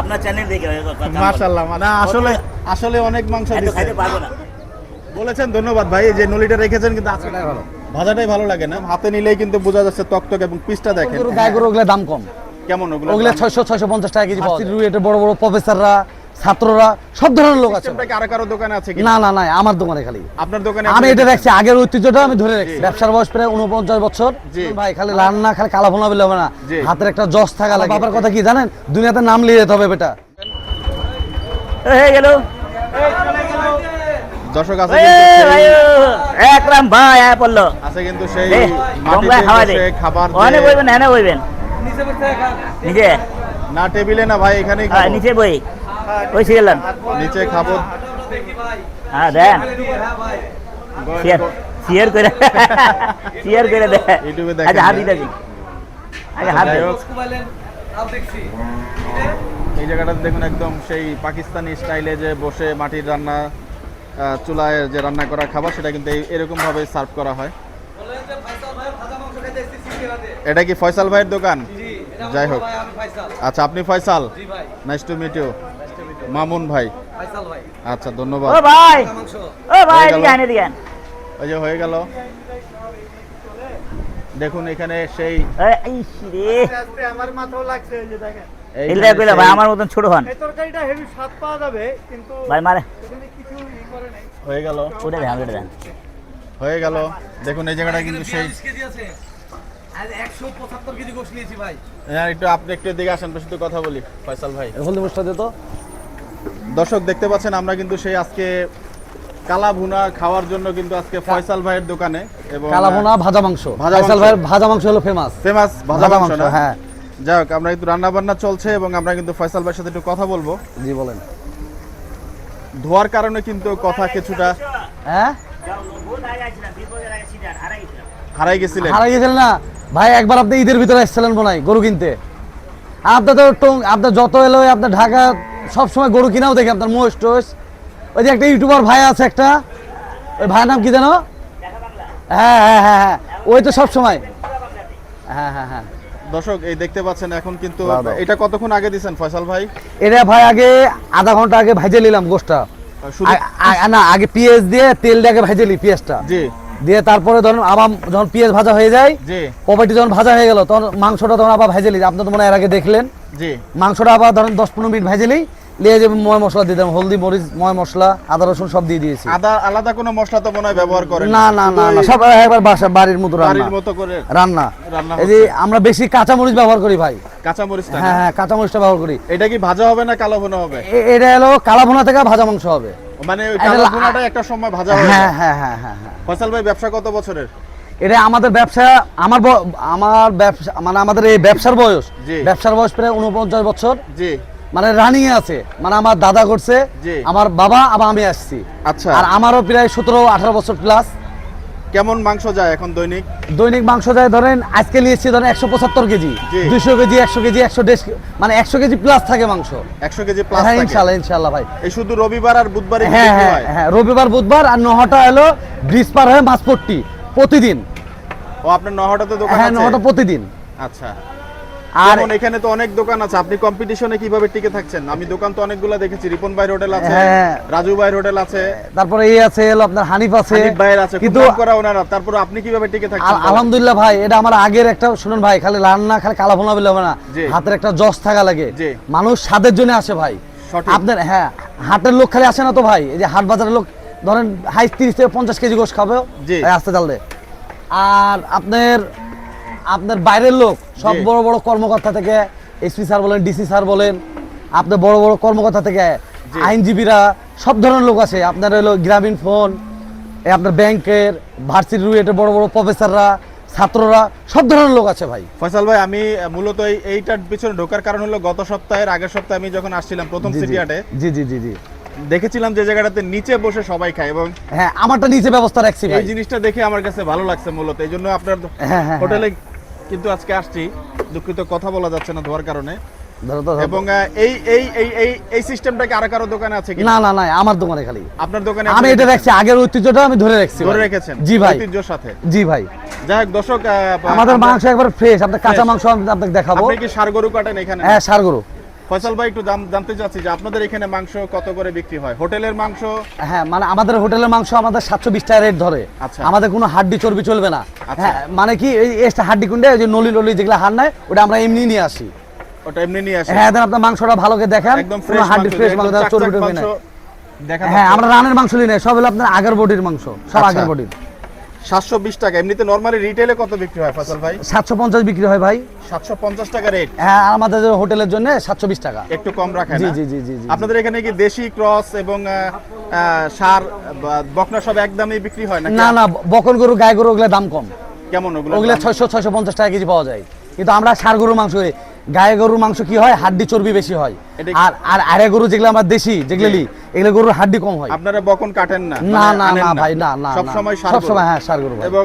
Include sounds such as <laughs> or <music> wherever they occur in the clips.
আপনার চ্যানেল দেখে মাশাল্লাহ না আসলে আসলে অনেক মাংস খাইতে পারব না। বলেছেন ধন্যবাদ ভাই যে নলিটা রেখেছেন কিন্তু আজকেটাই ভালো। ভাজাটাই ভালো লাগে না। হাতে নিলেই কিন্তু বোঝা যাচ্ছে টকটক এবং পিসটা দেখেন। গরু গায়ে গরু ওগুলো দাম কম। কেমন ওগুলো ওগুলো ছয়শো ছয়শো পঞ্চাশ টাকা কেজি। বড় বড় প্রফেসররা ছাত্ররা সব ধরনের লোক আছে সিস্টেমটা কি আরও কারও দোকানে আছে কি? না না না আমার দোকানে খালি। আপনার দোকানে আমি এটা রাখছি আগের ঐতিহ্যটা আমি ধরে রাখছি। ব্যবসার বয়স প্রায় উনপঞ্চাশ বছর। ভাই খালি রান্না খালি কালা ভোনা বলে হবে না। হাতের একটা জস থাকা লাগে। বাবার কথা কি জানেন? দুনিয়াতে নাম লিয়ে যেতে হবে বেটা। হয়ে গেল। দর্শক আছে এ কিন্তু ভাই সেই- একরাম ভাই আয় পড়ল। আছে কিন্তু সেই মাটিতে গঙ্গায় খাওয়া দে বসে খাবার ওখানে বইবেন হ্যাঁ বইবেন। নিচে না টেবিলে না ভাই এখানেই নিচে বই। ওই নিচে খাব। হ্যাঁ দেন। শেয়ার শেয়ার করে শেয়ার করে দে আচ্ছা হাত দিতে দিন। আগে হাত দে এই জায়গাটা দেখুন একদম সেই পাকিস্তানি স্টাইলে যে বসে মাটির রান্না চুলায় যে রান্না করা খাবার সেটা কিন্তু এরকম ভাবে সার্ভ করা হয়। এটা কি ফয়সাল ভাইয়ের দোকান? যাই হোক। আচ্ছা আপনি Faisal? Nice to meet you Mamun ভাই। আচ্ছা ধন্যবাদ। ও ভাই। ও ভাই হয়ে আন ওই যে হয়ে গেল। দেখুন এখানে সেই আমার মাথাও লাগছে এই যে দেখেন। কইলা ভাই আমার মতন ছোট হন। এই তরকারিটা হেভি স্বাদ পাওয়া যাবে কিন্তু ভাই মারে। কিছু ই করে নাই। হয়ে গেল। উঠে দেন উঠে দেন। হয়ে গেল। দেখুন এই জায়গাটা কিন্তু সেই হ্যাঁ একটু আপনি একটু দিকে আসেন তো শুধু কথা বলি। ফয়সাল ভাই। হলদি দিত দর্শক দেখতে পাচ্ছেন আমরা কিন্তু সেই আজকে কালা ভুনা খাওয়ার জন্য কিন্তু আজকে ফয়সাল ভাইয়ের দোকানে এবং কালা ভোনা ভাজা মাংস। ফয়সাল ভাইয়ের ভাজা মাংস হলো ফেমাস ফেমাস ভাজা মাংস হ্যাঁ। যাই হোক আমরা একটু রান্না বান্না চলছে এবং আমরা কিন্তু ফয়সাল ভাইয়ের সাথে একটু কথা বলব। জি বলেন। ধোয়ার কারণে কিন্তু কথা কিছুটা হ্যাঁ? হারাই গেছিলেন। হারাই গেছিলেন না। ভাই একবার আপনি ঈদের ভিতরে এসেছিলেন মনে গরু কিনতে। আপনার তো টং আপনার যত এলো আপনার ঢাকা সবসময় গরু কিনাও দেখি আপনার মোষ টোষ। ওই যে একটা ইউটিউবার ভাই আছে একটা ওই ভাইয়ের নাম কি জানো হ্যাঁ হ্যাঁ হ্যাঁ হ্যাঁ। ওই তো সবসময়। হ্যাঁ হ্যাঁ হ্যাঁ। দর্শক এই দেখতে পাচ্ছেন এখন কিন্তু। এটা কতক্ষণ আগে দিছেন ফয়সাল ভাই? এটা ভাই আগে আধা ঘণ্টা আগে ভেজে নিলাম গোষ্ঠটা শুধু না আগে পেঁয়াজ দিয়ে তেল দিয়ে আগে ভেজে নিই পেঁয়াজটা। জি। দিয়ে তারপরে ধরুন আবার যখন পেঁয়াজ ভাজা হয়ে যায় প্রপার্টি যখন ভাজা হয়ে গেল তখন মাংসটা তখন আবার ভেজে আপনি তো মনে এর আগে দেখলেন। মাংসটা আবার ধরেন দশ পনেরো মিনিট ভেজে নিই নিয়ে যে ময় মশলা দিয়ে দিলাম হলদি মরিচ ময় মশলা আদা রসুন সব দিয়ে দিয়েছি। আদা আলাদা কোনো মশলা তো মনে হয় ব্যবহার করেন না। না না না সব একবার বাসা বাড়ির মতো বাড়ির রান্না মতো করে রান্না। রান্না এই যে আমরা বেশি কাঁচা মরিচ ব্যবহার করি ভাই। কাঁচা মরিচটা হ্যাঁ হ্যাঁ কাঁচা মরিচটা ব্যবহার করি। এটা কি ভাজা হবে না কালো ভুনা হবে? এটা হলো কালা ভুনা থেকে ভাজা মাংস হবে। মানে একটা সময় ভাজা হ্যাঁ হ্যাঁ হ্যাঁ হ্যাঁ হ্যাঁ ফয়সাল ভাই ব্যবসা কত বছরের? এটা আমাদের ব্যবসা আমার আমার ব্যবসা মানে আমাদের এই ব্যবসার বয়স। ব্যবসার বয়স প্রায় উনপঞ্চাশ বছর। জি। মানে রানিং আছে। মানে আমার দাদা করছে আমার বাবা আবার আমি আসছি। আচ্ছা। আর আমারও প্রায় সতেরো আঠারো বছর প্লাস কেমন মাংস যায় এখন দৈনিক? দৈনিক মাংস যায় ধরেন আজকে নিয়েছি ধরেন একশো পঁচাত্তর কেজি। দুশো কেজি একশো কেজি একশো দেড় মানে একশো কেজি প্লাস থাকে মাংস। একশো কেজি প্লাস হ্যাঁ ইনশাল্লাহ ইনশাল্লাহ ভাই। এই শুধু রবিবার আর বুধবার হ্যাঁ হ্যাঁ হ্যাঁ? রবিবার বুধবার আর নহটা এলো ব্রিজ পার হয়ে মাছপট্টি প্রতিদিন। ও আপনার নহটাতে দোকান হ্যাঁ নহটা প্রতিদিন। আচ্ছা। আর এখানে তো অনেক দোকান আছে আপনি কম্পিটিশনে কীভাবে টিকে থাকছেন? আমি দোকান তো অনেকগুলো দেখেছি রিপন ভাইয়ের হোটেল আছে হ্যাঁ। রাজু ভাইয়ের হোটেল আছে। তারপরে এই আছে আপনার হানিফ আছে। হানিফ ভাইয়ের আছে কিন্তু করা ওনারা। তারপর আপনি কীভাবে টিকে থাকছেন আলহামদুলিল্লাহ ভাই এটা আমার আগের একটা শুনুন ভাই খালি রান্না খালি কালা ভোনা বলে না। হাতের একটা জস থাকা লাগে। মানুষ স্বাদের জন্য আসে ভাই। আপনার হ্যাঁ হাটের লোক খালি আসে না তো ভাই। এই যে হাট বাজারের লোক ধরেন হাই তিরিশ থেকে পঞ্চাশ কেজি গোস খাবে। আসতে চাললে আর আপনার আপনার বাইরের লোক সব বড় বড় কর্মকর্তা থেকে এসপি স্যার বলেন ডিসি স্যার বলেন আপনার বড় বড় কর্মকর্তা থেকে আইনজীবীরা সব ধরনের লোক আছে। আপনার হলো গ্রামীণ ফোন আপনার ব্যাংকের ভার্সিটি রুয়েটের বড় বড় প্রফেসররা ছাত্ররা সব ধরনের লোক আছে ভাই। ফয়সাল ভাই আমি মূলত এইটার পিছনে ঢোকার কারণ হলো গত সপ্তাহের আগের সপ্তাহে আমি যখন আসছিলাম প্রথম। সিটিয়াটে জি। জি জি জি দেখেছিলাম যে জায়গাটাতে নিচে বসে সবাই খায় এবং হ্যাঁ আমারটা নিচে ব্যবস্থা রাখছি এই জিনিসটা দেখে আমার কাছে ভালো লাগছে মূলত। এই জন্য আপনার হ্যাঁ, হ্যাঁ, হোটেলে কিন্তু আজকে আসছি। দুঃখিত কথা বলা যাচ্ছে না ধোয়ার কারণে। এবং এই এই এই এই এই সিস্টেমটা কি আর কারও দোকানে আছে কি না না না আমার দোকানে খালি। আপনার দোকানে আমি এটা রাখছি আগের ঐতিহ্যটা আমি ধরে রাখছি ধরে রেখেছেন জি ভাই। ঐতিহ্যর সাথে। জি ভাই। যাই হোক দর্শক আমাদের মাংস একবার ফ্রেশ আপনার কাঁচা মাংস আমি আপনাকে দেখাবো। আপনি কি সার গরু কাটেন এখানে? হ্যাঁ সার গরু। ফয়সাল ভাই একটু দাম জানতে চাচ্ছি যে আপনাদের এখানে মাংস কত করে বিক্রি হয়? হোটেলের মাংস? হ্যাঁ মানে আমাদের হোটেলের মাংস আমাদের সাতশো বিশ টাকা রেট ধরে। আচ্ছা। আমাদের কোনো হাড্ডি চর্বি চলবে না। আচ্ছা। হ্যাঁ মানে কি এই এক্সট্রা হাড্ডি কুন্ডে ওই যে নলি নলি যেগুলো হার নাই ওটা আমরা এমনি নিয়ে আসি। ওটা এমনি নিয়ে আসে? হ্যাঁ আপনার মাংসটা ভালো করে দেখান একদম ফ্রেশ হাড্ডি ফ্রেশ মাংস চর্বি টর্বি নাই হ্যাঁ আমরা রানের মাংস নিই না সব হলো আপনার আগের বডির মাংস সব আচ্ছা। আগের বডির। সাতশো বিশ টাকা। এমনিতে নর্মালি রিটেলে কত বিক্রি হয় ফসল ভাই? সাতশো পঞ্চাশ বিক্রি হয় ভাই। সাতশো পঞ্চাশ টাকা রেট হ্যাঁ আমাদের হোটেলের জন্য সাতশো বিশ টাকা। একটু কম রাখেন জি জি জি জি জি। আপনাদের এখানে কি দেশি ক্রস এবং সার বকনা সব একদমই বিক্রি হয় না না না বকন গরু গায়ে গরু ওগুলো দাম কম। কেমন ওগুলো ওগুলো ছয়শো ছয়শো পঞ্চাশ টাকা কেজি পাওয়া যায়। কিন্তু আমরা সার গরুর মাংস। গায়ে গরুর মাংস কি হয়? হাড্ডি চর্বি বেশি হয়। আর আর আরে গরু যেগুলো আমরা দেশি যেগুলো লি এগুলো গরুর হাড্ডি কম হয়। আপনারা বকন কাটেন না না মানে না না ভাই না না সব সময় সব সময় হ্যাঁ সার গরু এবং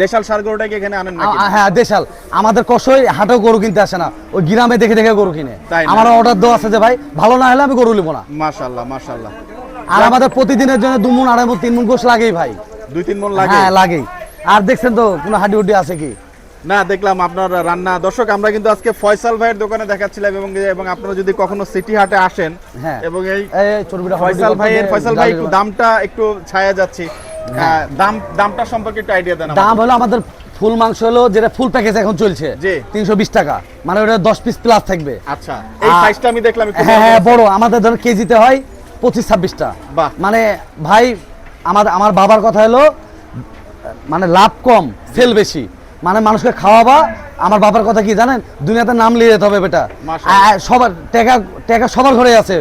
দেশাল সার গরুটাকে এখানে আনেন না হ্যাঁ দেশাল। আমাদের কষই হাটেও গরু কিনতে আসে না। ওই গ্রামে দেখে দেখে গরু কিনে। আমার অর্ডার দেওয়া আছে যে ভাই ভালো না হলে আমি গরু নিবো না। মাশাআল্লাহ মাশাআল্লাহ। আর আমাদের প্রতিদিনের জন্য দুমুন আড়াই মুন তিন মুন গোশ লাগেই ভাই। দুই তিন মন লাগে হ্যাঁ লাগেই। আর দেখছেন তো কোনো হাড্ডি উড্ডি আছে কি? না দেখলাম আপনার রান্না। দর্শক আমরা কিন্তু আজকে ফয়সাল ভাইয়ের দোকানে দেখাচ্ছিলাম এবং এবং আপনারা যদি কখনো সিটি হাটে আসেন হ্যাঁ। এবং এই ফয়সাল ভাইয়ের ফয়সাল ভাই একটু দামটা একটু ছায়া যাচ্ছে। দাম দামটা সম্পর্কে একটু আইডিয়া দেন দাম হলো আমাদের ফুল মাংস হলো যেটা ফুল প্যাকেজ এখন চলছে। তিনশো বিশ টাকা। মানে ওটা দশ পিস প্লাস থাকবে। আচ্ছা এই সাইজটা আমি দেখলাম হ্যাঁ হ্যাঁ বড়। আমাদের ধর কেজিতে হয় পঁচিশ ছাব্বিশটা বাহ। মানে ভাই আমার আমার বাবার কথা হলো মানে লাভ কম সেল বেশি। মানে মানুষকে খাওয়াবা আমার বাবার কথা কি জানেন? দুনিয়াতে নাম লিয়ে যেতে হবে বেটা। সবার টাকা টাকা সবার ঘরে আছে।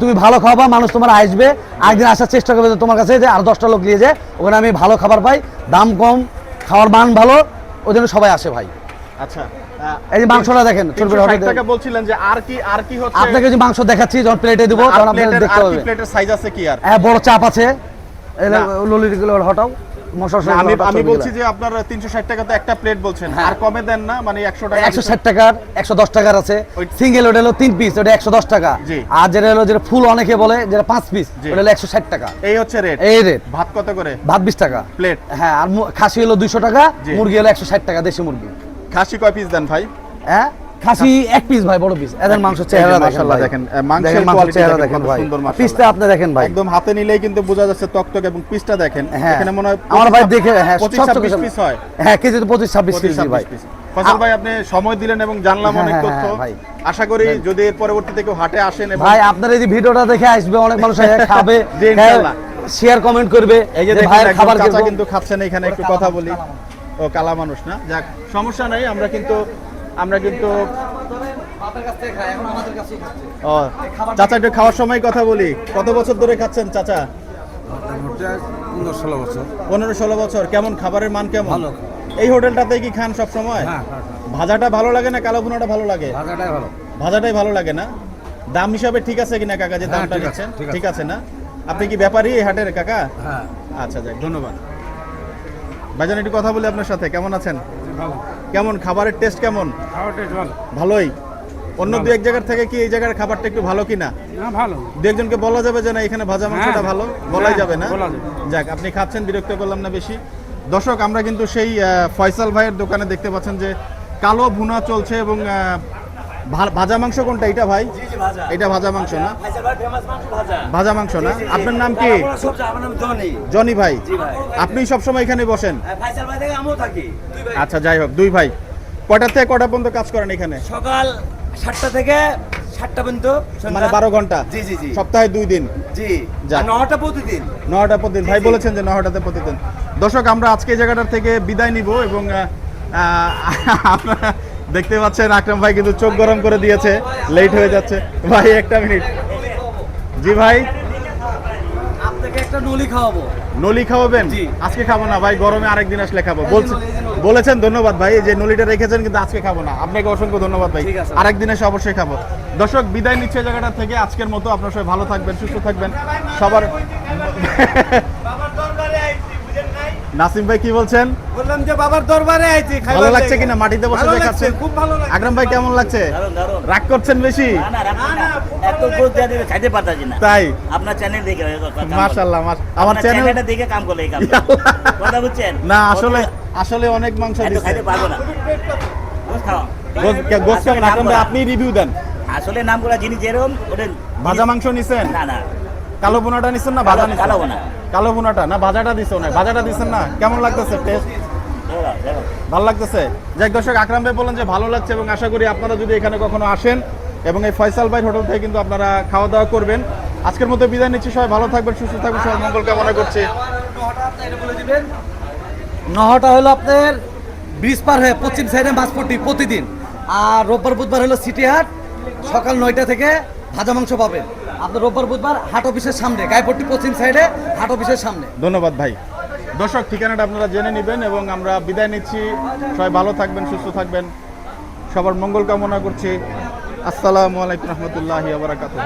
তুমি ভালো খাওয়াবা মানুষ তোমার আসবে একদিন আসার চেষ্টা করবে তোমার কাছে যে আর দশটা লোক নিয়ে যায় ওখানে আমি ভালো খাবার পাই দাম কম খাওয়ার মান ভালো ওই জন্য সবাই আসে ভাই। আচ্ছা এই যে মাংসটা দেখেন, চর্বির ষাট হোটেলে- টাকা বলছিলেন যে আর কি আর কি হচ্ছে? আপনাকে যে মাংস দেখাচ্ছি যখন প্লেটে দেবো তখন আপনাদের দেখতে হবে। প্লেটের সাইজ আছে কি আর? হ্যাঁ বড় চাপ আছে। না। ললিগুলো হটাও। আমি আমি বলছি যে আপনার তিনশো ষাট টাকা তো একটা প্লেট বলছেন। হ্যাঁ। আর কমে দেন না মানে একশো টাকা একশো ষাট টাকার একশো দশ টাকার আছে। সিঙ্গেল ওটা হলো তিন পিস ওটা একশো দশ টাকা। আর যেটা হলো যেটা ফুল অনেকে বলে যেটা পাঁচ পিস ওটা হলো একশো ষাট টাকা। এই হচ্ছে রেট এই রেট ভাত কত করে? ভাত বিশ টাকা। প্লেট হ্যাঁ আর খাসি হলো দুইশো টাকা মুরগি হলো একশো ষাট টাকা দেশি মুরগি। খাসি কয় পিস দেন ভাই? হ্যাঁ? খাসি এক পিস ভাই বড় পিস এদের মাংস চেহারা মাশাআল্লাহ দেখেন, মাংসের quality চেহারা দেখেন, ভাই। সুন্দর মাশাআল্লাহ। পিসটা আপনি দেখেন ভাই। একদম হাতে নিলেই কিন্তু বোঝা যাচ্ছে তকতক এবং পিসটা দেখেন। হ্যাঁ। এখানে মনে হয় আমার ভাই দেখে হ্যাঁ পঁচিশ সব ছাব্বিশ চোখে পিস। হয়। হ্যাঁ কেজি তো পঁচিশ ছাব্বিশ পঁচিশ কেজি ভাই। ভাই আপনি সময় দিলেন এবং জানলাম হ্যাঁ, অনেক হ্যাঁ, তথ্য। আশা করি যদি এর পরবর্তীতে কেউ হাটে আসেন ভাই আপনার এই ভিডিওটা দেখে আসবে অনেক মানুষ <laughs> খাবে ইনশাআল্লাহ। শেয়ার কমেন্ট করবে এই যে ভাইয়ের খাবার। কিন্তু খাচ্ছেন এখানে একটু কথা বলি। ও কালা মানুষ না। যাক সমস্যা নাই আমরা কিন্তু আমরা কিন্তু ও চাচা একটু খাওয়ার সময় কথা বলি। কত বছর ধরে খাচ্ছেন চাচা? পনেরো ষোলো বছর। পনেরো ষোলো বছর। কেমন? খাবারের মান কেমন? এই হোটেলটাতে কি খান সব সময় ভাজাটা ভালো লাগে না কালো ভুনাটা ভালো লাগে? ভাজাটাই ভালো। ভাজাটাই ভালো লাগে না? দাম হিসাবে ঠিক আছে কিনা কাকা যে হ্যাঁ, দামটা ঠিক নিচ্ছেন ঠিক আছে। না? আপনি কি ব্যাপারই হাটের কাকা? হ্যাঁ। আচ্ছা যাক ধন্যবাদ। ভাইজান একটু কথা বলি আপনার সাথে। কেমন আছেন? কেমন? খাবারের টেস্ট কেমন? ভালোই? অন্য দু এক জায়গার থেকে কি এই জায়গার খাবারটা একটু ভালো কিনা? না ভালো। দু একজনকে বলা যাবে যে না এখানে ভাজা মাংসটা হ্যাঁ, ভালো? বলাই হ্যাঁ, যাবে না? যাক আপনি খাচ্ছেন বিরক্ত করলাম না বেশি। দর্শক আমরা কিন্তু সেই ফয়সাল ভাইয়ের দোকানে দেখতে পাচ্ছেন যে কালো ভুনা চলছে এবং ভাজা মাংস কোনটা? এটা ভাই? এটা ভাজা। মাংস না? ভাজা মাংস না? আপনার নাম কি? জনি। ভাই। আপনি সবসময় এখানে বসেন। আচ্ছা যাই হোক দুই ভাই। কয়টা থেকে কটা পর্যন্ত কাজ করেন এখানে? সকাল সাতটা থেকে সাতটা পর্যন্ত মানে বারো ঘণ্টা? জি জি জি। সপ্তাহে দুই দিন? জি। নটা প্রতিদিন। নটা প্রতিদিন। ভাই বলেছেন যে নটাতে প্রতিদিন। দর্শক আমরা আজকে এই জায়গাটার থেকে বিদায় নিব এবং আপনারা দেখতে পাচ্ছেন আকরাম ভাই কিন্তু চোখ গরম করে দিয়েছে। লেট হয়ে যাচ্ছে। ভাই একটা মিনিট জি ভাই। আপনাকে একটা নলি খাওয়াবো। নলি খাওয়াবেন? আজকে খাব না ভাই গরমে আরেকদিন আসলে খাব। বলছেন। বলেছেন ধন্যবাদ ভাই যে নলিটা রেখেছেন কিন্তু আজকে খাব না। আপনাকে অসংখ্য ধন্যবাদ ভাই। আরেকদিন এসে অবশ্যই খাব। দর্শক বিদায় নিচ্ছে জায়গাটা থেকে। আজকের মতো আপনারা সবাই ভালো থাকবেন সুস্থ থাকবেন। সবার নাসিম ভাই কি বলছেন? বললাম যে বাবার দরবারে আইছি ভালো লাগছে কিনা মাটিতে বসে যে খাচ্ছেন খুব ভালো লাগছে। আকরাম ভাই কেমন লাগছে? দারুণ দারুণ। রাগ করছেন বেশি? না না এত দিলে খাইতে পারতাছি না। তাই? আপনার চ্যানেল দেখে মাশাআল্লাহ মাশ আমার চ্যানেলটা দেখে কাম করলে এই কাম কথা বুঝছেন? না আসলে আসলে অনেক মাংস এত খাইতে পারব না। গোস খাও। গোস কেমন আকরাম ভাই আপনি রিভিউ দেন। আসলে নামগুলা জিনিস যেরকম ওটা ভাজা মাংস নিছেন? না না। কালো বোনাটা নিছেন না ভাজা নিছেন? কালো বোনা। কালো বোনাটা না ভাজাটা দিছো না ভাজাটা দিছেন না? কেমন লাগতেছে টেস্ট। ভালো লাগতেছে? যাক, দর্শক, আকরাম ভাই বললেন যে ভালো লাগছে এবং আশা করি আপনারা যদি এখানে কখনো আসেন এবং এই ফয়সাল ভাই হোটেল থেকে কিন্তু আপনারা খাওয়া দাওয়া করবেন। আজকের মতো বিদায় নিচ্ছি সবাই। ভালো থাকবেন, সুস্থ থাকবেন সবার মঙ্গল কামনা করছি। নহটা হলো আপনার ব্রিজ পার হয়ে পশ্চিম সাইডে মাছপট্টি প্রতিদিন। আর রোববার, বুধবার হলো সিটি হাট, সকাল নয়টা থেকে ভাজা মাংস পাবেন। আপনার রোববার, বুধবার হাট অফিসের সামনে গায়েপট্টি পশ্চিম সাইডে হাট অফিসের সামনে। ধন্যবাদ ভাই। দর্শক, ঠিকানাটা আপনারা জেনে নেবেন এবং আমরা বিদায় নিচ্ছি। সবাই ভালো থাকবেন, সুস্থ থাকবেন। সবার মঙ্গল কামনা করছি। আসসালামু আলাইকুম রহমতুল্লাহ আবরাকাতুহ